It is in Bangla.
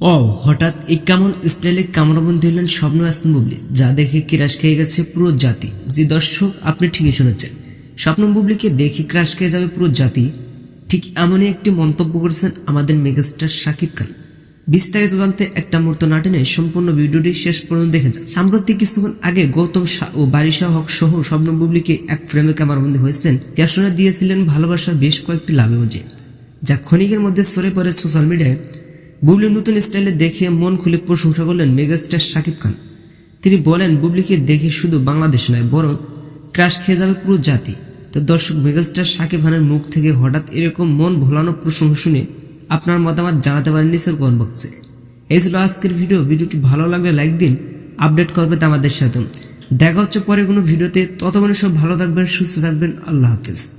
ও হঠাৎ এই কেমন স্টাইলে কামরাবন্দি হলেন স্বপ্ন আসন বুবলি যা দেখে ক্রাশ খেয়ে গেছে পুরো জাতি। জি দর্শক আপনি ঠিকই শুনেছেন। স্বপ্ন বুবলিকে দেখে ক্রাশ খেয়ে যাবে পুরো জাতি। ঠিক এমনই একটি মন্তব্য করেছেন আমাদের মেগাস্টার শাকিব খান। বিস্তারিত জানতে একটা মুহূর্ত না টেনে সম্পূর্ণ ভিডিওটি শেষ পর্যন্ত দেখে যান। সাম্প্রতিক কিছুক্ষণ আগে গৌতম শাহ ও বারিশা হক সহ স্বপ্ন বুবলিকে এক ফ্রেমে ক্যামেরাবন্দি হয়েছেন। ক্যাপশনে দিয়েছিলেন ভালোবাসার বেশ কয়েকটি লাভে emoji, যা ক্ষণিকের মধ্যে সরে পড়ে সোশ্যাল মিডিয়ায় বুবলির নতুন স্টাইলে দেখে মন খুলে প্রশংসা করলেন মেগাস্টার শাকিব খান। তিনি বলেন, বুবলিকে দেখে শুধু বাংলাদেশ নয়, বরং ক্রাশ খেয়ে যাবে পুরো জাতি। তো দর্শক, মেগাস্টার শাকিব খানের মুখ থেকে হঠাৎ এরকম মন ভোলানো প্রশংসা শুনে আপনার মতামত জানাতে পারেন নিচের কমেন্ট বক্সে। এই ছিল আজকের ভিডিও। ভিডিওটি ভালো লাগলে লাইক দিন, আপডেট করবে আমাদের সাথে। দেখা হচ্ছে পরে কোনো ভিডিওতে। ততক্ষণে সব ভালো থাকবেন, সুস্থ থাকবেন। আল্লাহ হাফেজ।